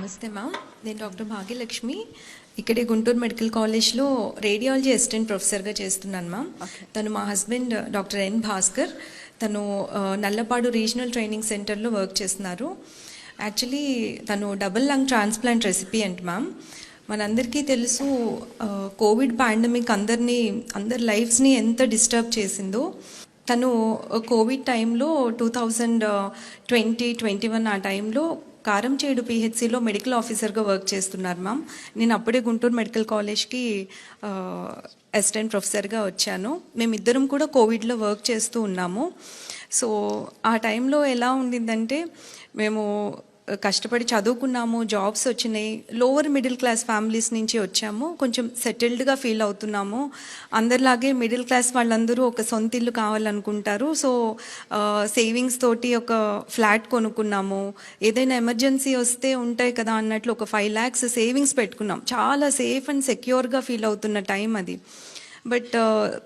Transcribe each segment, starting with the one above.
నమస్తే మ్యామ్ నేను డాక్టర్ భాగ్యలక్ష్మి. ఇక్కడే గుంటూరు మెడికల్ కాలేజ్లో రేడియాలజీ అసిస్టెంట్ ప్రొఫెసర్గా చేస్తున్నాను మ్యామ్ తను మా హస్బెండ్ డాక్టర్ ఎన్ భాస్కర్. తను నల్లపాడు రీజనల్ ట్రైనింగ్ సెంటర్లో వర్క్ చేస్తున్నారు. యాక్చువల్లీ తను డబుల్ లంగ్ ట్రాన్స్ప్లాంట్ రెసిపీ అంట మ్యామ్ మనందరికీ తెలుసు కోవిడ్ పాండమిక్ అందరినీ అందరి లైఫ్స్ని ఎంత డిస్టర్బ్ చేసిందో. తను కోవిడ్ టైంలో two thousand twenty twenty one ఆ టైంలో కారంచేడు పిహెచ్సిలో మెడికల్ ఆఫీసర్గా వర్క్ చేస్తున్నారు మ్యామ్ నేను అప్పుడే గుంటూరు మెడికల్ కాలేజ్కి అసిస్టెంట్ ప్రొఫెసర్గా వచ్చాను. మేమిద్దరం కూడా కోవిడ్లో వర్క్ చేస్తూ ఉన్నాము. సో ఆ టైంలో ఎలా ఉండిందంటే మేము కష్టపడి చదువుకున్నాము జాబ్స్ వచ్చినాయి. లోవర్ మిడిల్ క్లాస్ ఫ్యామిలీస్ నుంచి వచ్చాము. కొంచెం సెటిల్డ్గా ఫీల్ అవుతున్నాము. అందరిలాగే మిడిల్ క్లాస్ వాళ్ళందరూ ఒక సొంత ఇల్లు కావాలనుకుంటారు. సో సేవింగ్స్ తోటి ఒక ఫ్లాట్ కొనుక్కున్నాము. ఏదైనా ఎమర్జెన్సీ వస్తే ఉంటాయి కదా అన్నట్లు ఒక ఫైవ్ ల్యాక్స్ సేవింగ్స్ పెట్టుకున్నాం. చాలా సేఫ్ అండ్ సెక్యూర్గా ఫీల్ అవుతున్న టైం అది. బట్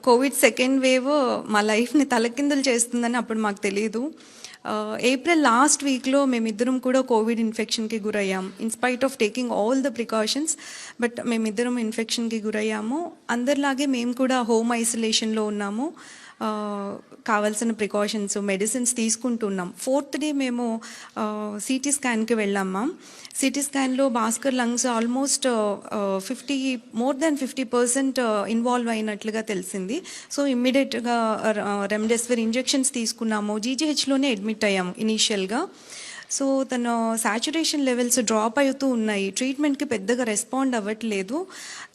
కోవిడ్ సెకండ్ వేవ్ మా లైఫ్ని తలకిందులు చేస్తుందని అప్పుడు మాకు తెలియదు ఏప్రిల్ లాస్ట్ వీక్లో మేమిద్దరం కూడా కోవిడ్ ఇన్ఫెక్షన్కి గురయ్యాం. In spite of taking all the precautions but మేమిద్దరం ఇన్ఫెక్షన్కి గురయ్యాము. అందరిలాగే మేము కూడా హోమ్ ఐసోలేషన్లో ఉన్నాము. కావాల్సిన ప్రికాషన్స్ మెడిసిన్స్ తీసుకుంటున్నాం. ఫోర్త్ డే మేము సిటీ స్కాన్కి వెళ్ళాం ma'am CT స్కాన్లో Bhaskar lungs almost fifty more than fifty percent involve అయినట్లుగా తెలిసింది. సో ఇమ్మీడియట్గా రెమ్డెసివిర్ ఇంజెక్షన్స్ తీసుకున్నాము. జీజీహెచ్లోనే అడ్మిట్ అయ్యాము ఇనీషియల్గా సో తన సాచురేషన్ లెవెల్స్ డ్రాప్ అవుతూ ఉన్నాయి. ట్రీట్మెంట్కి పెద్దగా రెస్పాండ్ అవ్వట్లేదు.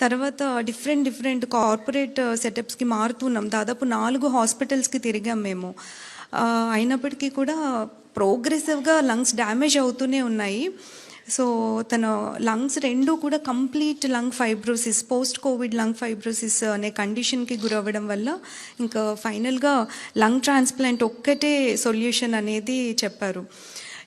తర్వాత డిఫరెంట్ డిఫరెంట్ కార్పొరేట్ సెటప్స్కి మారుతున్నాం. దాదాపు నాలుగు హాస్పిటల్స్కి తిరిగాం మేము. అయినప్పటికీ కూడా ప్రోగ్రెసివ్గా లంగ్స్ డ్యామేజ్ అవుతూనే ఉన్నాయి. సో తన లంగ్స్ రెండు కూడా complete lung fibrosis post Covid lung fibrosis అనే కండిషన్కి గురవ్వడం వల్ల ఇంకా ఫైనల్గా లంగ్ ట్రాన్స్ప్లాంట్ ఒక్కటే సొల్యూషన్ అనేది చెప్పారు.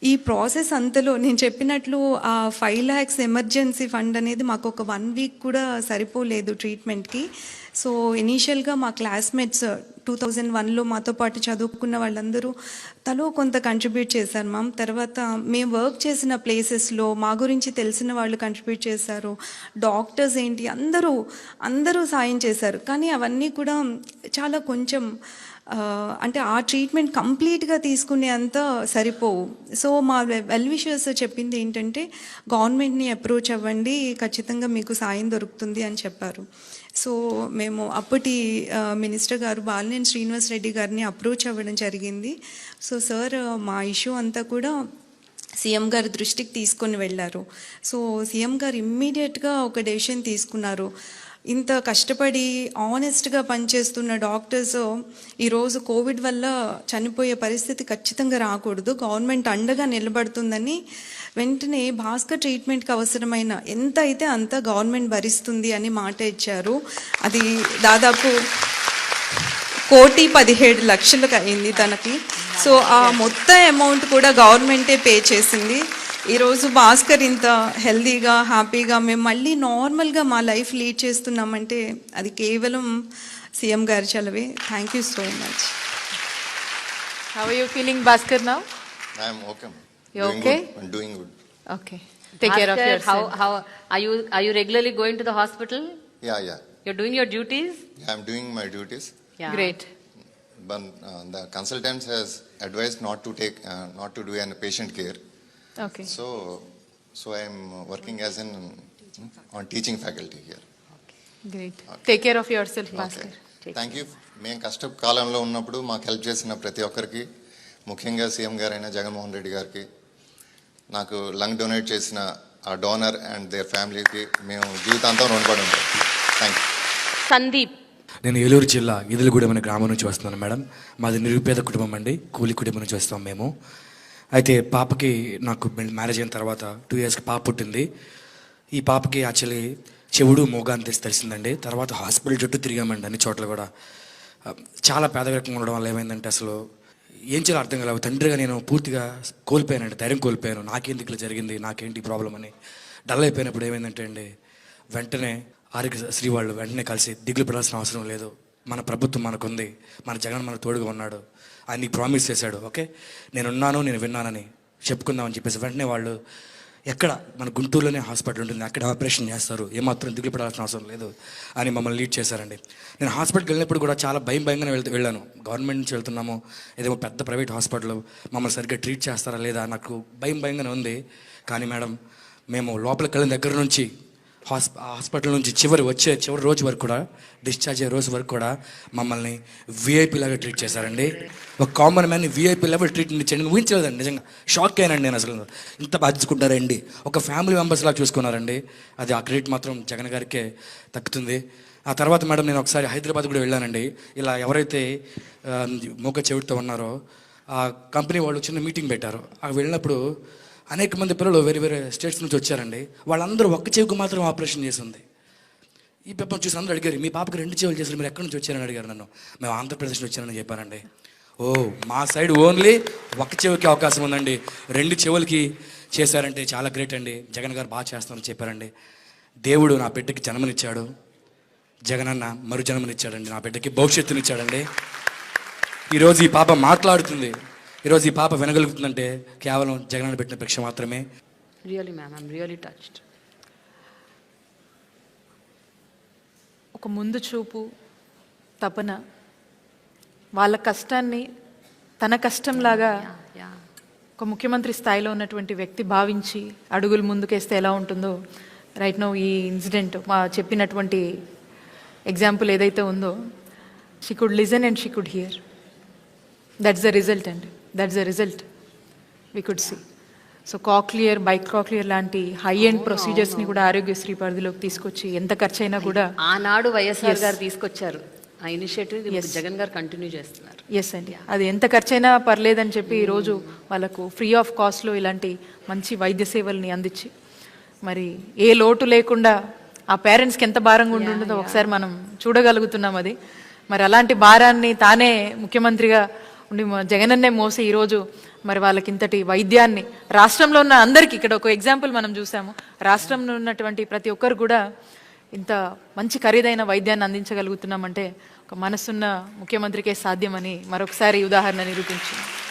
ఈ ప్రాసెస్ అంతలో నేను చెప్పినట్లు ఆ ఫైవ్ ల్యాక్స్ ఎమర్జెన్సీ ఫండ్ అనేది మాకు ఒక వన్ వీక్ కూడా సరిపోలేదు ట్రీట్మెంట్కి. సో ఇనీషియల్గా మా క్లాస్మేట్స్ టూ థౌజండ్ వన్లో మాతో పాటు చదువుకున్న వాళ్ళందరూ తలో కొంత కంట్రిబ్యూట్ చేశారు మ్యామ్. తర్వాత మేము వర్క్ చేసిన ప్లేసెస్లో మా గురించి తెలిసిన వాళ్ళు కంట్రిబ్యూట్ చేశారు. డాక్టర్స్ ఏంటి? అందరూ అందరూ సాయం చేశారు. కానీ అవన్నీ కూడా చాలా కొంచెం అంటే ఆ ట్రీట్మెంట్ కంప్లీట్గా తీసుకునేంత సరిపోవు. సో మా వెల్ విషర్స్ చెప్పింది ఏంటంటే గవర్నమెంట్ని అప్రోచ్ అవ్వండి ఖచ్చితంగా మీకు సాయం దొరుకుతుంది అని చెప్పారు. సో మేము అప్పటి మినిస్టర్ గారు బాలినేని శ్రీనివాస్ రెడ్డి గారిని అప్రోచ్ అవ్వడం జరిగింది. సో సార్ మా ఇష్యూ అంతా కూడా సీఎం గారి దృష్టికి తీసుకొని వెళ్ళారు. సో సీఎం గారు ఇమ్మీడియట్గా ఒక డెసిషన్ తీసుకున్నారు. ఇంత కష్టపడి ఆనెస్ట్గా పనిచేస్తున్న డాక్టర్స్ ఈరోజు కోవిడ్ వల్ల చనిపోయే పరిస్థితి ఖచ్చితంగా రాకూడదు. గవర్నమెంట్ అండగా నిలబడుతుందని వెంటనే భాస్కర్ ట్రీట్మెంట్కి అవసరమైన ఎంత అయితే అంత గవర్నమెంట్ భరిస్తుంది అని మాట ఇచ్చారు. అది దాదాపు కోటి పదిహేడు లక్షలకు అయింది తనకి. సో ఆ మొత్తం అమౌంట్ కూడా గవర్నమెంటే పే చేసింది. ఈరోజు భాస్కర్ ఇంత హెల్దీగా హ్యాపీగా మేము మళ్ళీ నార్మల్గా మా లైఫ్ లీడ్ చేస్తున్నామంటే అది కేవలం సీఎం గారి చలవే. Thank you so much how you feeling Bhaskar now okay okay doing okay take hospital yeah yeah you duties my duties great consultants advice not to care Okay. So, so I am working as an on teaching faculty here. Great. Take care of yourself, Bhaskar. Thank you మేము కష్ట కాలంలో ఉన్నప్పుడు మాకు help చేసిన ప్రతి ఒక్కరికి ముఖ్యంగా CM గారైన జగన్మోహన్ రెడ్డి గారికి నాకు లంగ్ డొనేట్ చేసిన ఆ డోనర్ అండ్ దేర్ ఫ్యామిలీకి మేము జీవితాంతం రుణపడి ఉంటాం థ్యాంక్ యూ Sandeep. నేను ఏలూరు జిల్లా ఈదులగూడెం అనే గ్రామం నుంచి వస్తున్నాను మేడం మాది నిరుపేద కుటుంబం అండి కూలి కుటుంబం నుంచి వస్తాం మేము అయితే పాపకి నాకు మ్యారేజ్ అయిన తర్వాత టూ ఇయర్స్కి పాప పుట్టింది. ఈ పాపకి యాక్చువల్లీ చెవుడు మోగ అంతే తెలిసి తెలిసిందండి. తర్వాత హాస్పిటల్ చుట్టూ తిరిగామండి అన్ని చోట్ల కూడా. చాలా పేదరికంగా ఉండడం వల్ల ఏమైందంటే అసలు ఏం చేయాలో అర్థం కాలేదు. తండ్రిగా నేను పూర్తిగా కోల్పోయానండి ధైర్యం కోల్పోయాను. నాకేంది ఇట్లా జరిగింది? నాకేంటి ప్రాబ్లం అని డల్ అయిపోయినప్పుడు ఏమైందంటే అండి వెంటనే ఆరోగ్య శ్రీ వాళ్ళు వెంటనే కలిసి దిగులు పడాల్సిన అవసరం లేదు. మన ప్రభుత్వం మనకుంది. మన జగన్ మనకు తోడుగా ఉన్నాడు. ఆయన నీకు ప్రామిస్ చేశాడు. ఓకే నేనున్నాను నేను విన్నానని చెప్పుకుందామని చెప్పేసి వెంటనే వాళ్ళు ఎక్కడ మన గుంటూరులోనే హాస్పిటల్ ఉంటుంది. అక్కడ ఆపరేషన్ చేస్తారు. ఏమాత్రం దిగులు పడాల్సిన అవసరం లేదు అని మమ్మల్ని లీడ్ చేశారండి. నేను హాస్పిటల్కి వెళ్ళినప్పుడు కూడా చాలా భయం భయంగానే వెళ్తూ వెళ్ళాను. గవర్నమెంట్ నుంచి వెళ్తున్నాము. ఏదేమో పెద్ద ప్రైవేట్ హాస్పిటల్. మమ్మల్ని సరిగ్గా ట్రీట్ చేస్తారా లేదా? నాకు భయం భయంగానే ఉంది. కానీ మేడం మేము లోపలికి వెళ్ళిన దగ్గర నుంచి హాస్పిటల్ నుంచి చివరి వచ్చే చివరి రోజు వరకు కూడా డిశ్చార్జ్ అయ్యే రోజు వరకు కూడా మమ్మల్ని విఐపి లాగా ట్రీట్ చేశారండి. ఒక common man VIP level treatment ఇచ్చాడు ఊహించలేదండి నిజంగా. షాక్ అయ్యానండి నేను అసలు. ఇంత బాధించుకుంటారండి. ఒక ఫ్యామిలీ మెంబర్స్ లాగా చూసుకున్నారండి. అది ఆ క్రెడిట్ మాత్రం జగన్ గారికే తగ్గుతుంది. ఆ తర్వాత మేడం నేను ఒకసారి హైదరాబాద్ కూడా వెళ్ళానండి. ఇలా ఎవరైతే మూక చెవిటితో ఉన్నారో ఆ కంపెనీ వాళ్ళు చిన్న మీటింగ్ పెట్టారు. ఆ వెళ్ళినప్పుడు అనేక మంది పిల్లలు వేరే వేరే స్టేట్స్ నుంచి వచ్చారండి. వాళ్ళందరూ ఒక్క చెవికి మాత్రం ఆపరేషన్ చేసింది. ఈ పేపర్ చూసి అందరూ అడిగారు మీ పాపకి రెండు చెవులు చేశారు మీరు ఎక్కడి నుంచి వచ్చారని అడిగారు నన్ను. మేము ఆంధ్రప్రదేశ్ నుంచి వచ్చానని చెప్పానండి ఓ మా సైడ్ ఓన్లీ ఒక చెవికి అవకాశం ఉందండి. రెండు చెవులకి చేశారంటే చాలా గ్రేట్ అండి. జగన్ గారు బాగా చేస్తామని చెప్పారండి. దేవుడు నా బిడ్డకి జన్మనిచ్చాడు. జగనన్న మరు జన్మనిచ్చాడండి నా బిడ్డకి భవిష్యత్తునిచ్చాడండి. ఈరోజు ఈ పాప మాట్లాడుతుంది. ఈరోజు ఈ పాప వినగలుగుతుందంటే కేవలం జగనన్న పెట్టిన భిక్ష మాత్రమే Really, ma'am, I'm really touched. ఒక ముందు చూపు తపన వాళ్ళ కష్టాన్ని తన కష్టంలాగా. ఒక ముఖ్యమంత్రి స్థాయిలో ఉన్నటువంటి వ్యక్తి భావించి అడుగులు ముందుకేస్తే ఎలా ఉంటుందో రైట్ నో ఈ ఇన్సిడెంట్ మా చెప్పినటువంటి ఎగ్జాంపుల్ ఏదైతే ఉందో she could listen and she could hear that's the result and that's the result we could see so cochlear bike cochlear లాంటి హై ఎండ్ ప్రొసీజర్స్ని కూడా ఆరోగ్యశ్రీ పరిధిలోకి తీసుకొచ్చి ఎంత ఖర్చు అయినా కూడా ఆనాడు వైఎస్ఆర్. గారు తీసుకొచ్చారు. ఆ ఇనిషియేటివ్ Yes. జగన్ గారు కంటిన్యూ చేస్తున్నారు. ఎస్ అండి. అది ఎంత ఖర్చైనా పర్లేదని చెప్పి ఈరోజు వాళ్ళకు ఫ్రీ ఆఫ్ కాస్ట్లో ఇలాంటి మంచి వైద్య సేవల్ని అందించి మరి ఏ లోటు లేకుండా ఆ పేరెంట్స్కి ఎంత భారంగా ఉంటుందో ఒకసారి మనం చూడగలుగుతున్నాం అది. మరి అలాంటి భారాన్ని తానే ముఖ్యమంత్రిగా జగనన్నే మోసే ఈరోజు మరి వాళ్ళకి ఇంతటి వైద్యాన్ని రాష్ట్రంలో ఉన్న అందరికీ ఇక్కడ ఒక ఎగ్జాంపుల్ మనం చూసాము. రాష్ట్రంలో ఉన్నటువంటి ప్రతి ఒక్కరు కూడా ఇంత మంచి ఖరీదైన వైద్యాన్ని అందించగలుగుతున్నామంటే ఒక మనసున్న ముఖ్యమంత్రికే సాధ్యమని మరొకసారి ఉదాహరణ నిరూపించింది.